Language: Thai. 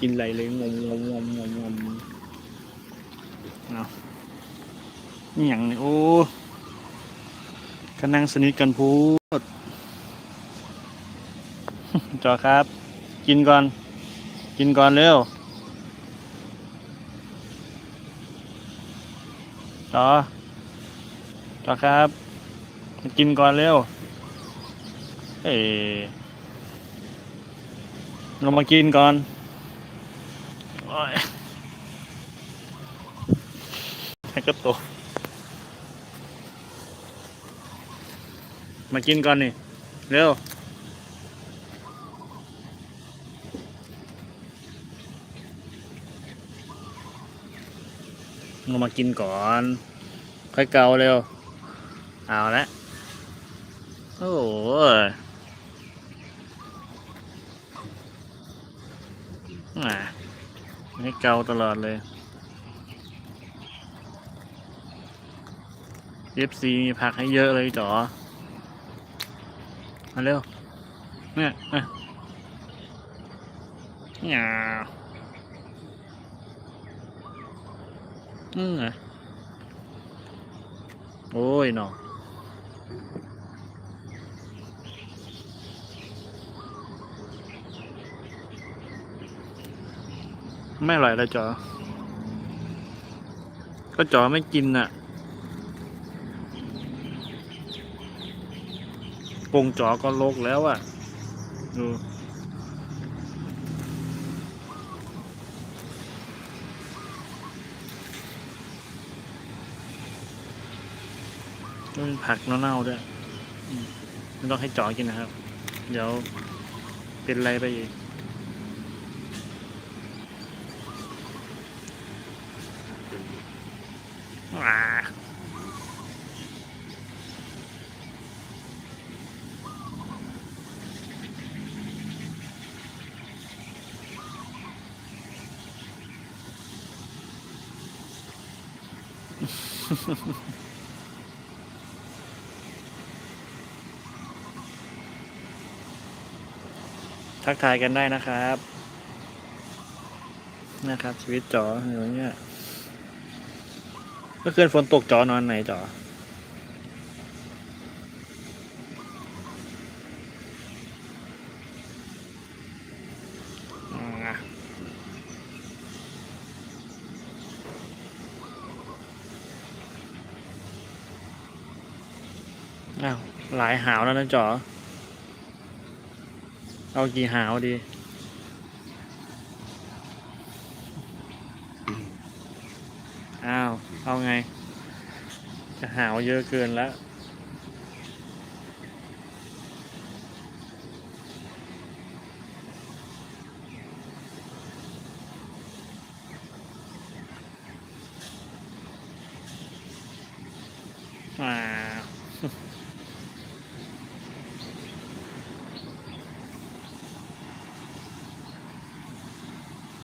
กินอะไรเลยงมงมงมงมงมเอานี่อย่างนี้โอ้ก็นั่งสนิทกันพูดจอครับ กินก่อน กินก่อนเร็วจอจอครับ กินก่อนเร็ว เอ้เรามากินก่อน ให้ก็โตมากินก่อนนี่ เร็ว เรามากินก่อน ค่อยเกาเร็ว เอาละโอ้โหอะ ให้เกาตลอดเลยเอฟซีมีผักให้เยอะเลยจ๋อ มาเร็ว เนี่ยเนี่ยเนี่ยอืมโอ้ยเนาะ ไม่อร่อยเลยจอ ก็จอไม่กินอะปงจอก็โลกแล้วอะ ดูก็เป็นผักเน่าๆด้วยไม่ต้องให้จอกินนะครับ เดี๋ยวเป็นไรไปอีก ว้า ทักทายกันได้นะครับ นะครับ ชีวิตจออย่างเงี้ย เมื่อคืนฝนตกจอนอนไหนจออะอ้าวหลายหาวแล้วนะจอ เอากี่หาวดี อ้าวเอาไง จะหาวเยอะเกินแล้ว อ่า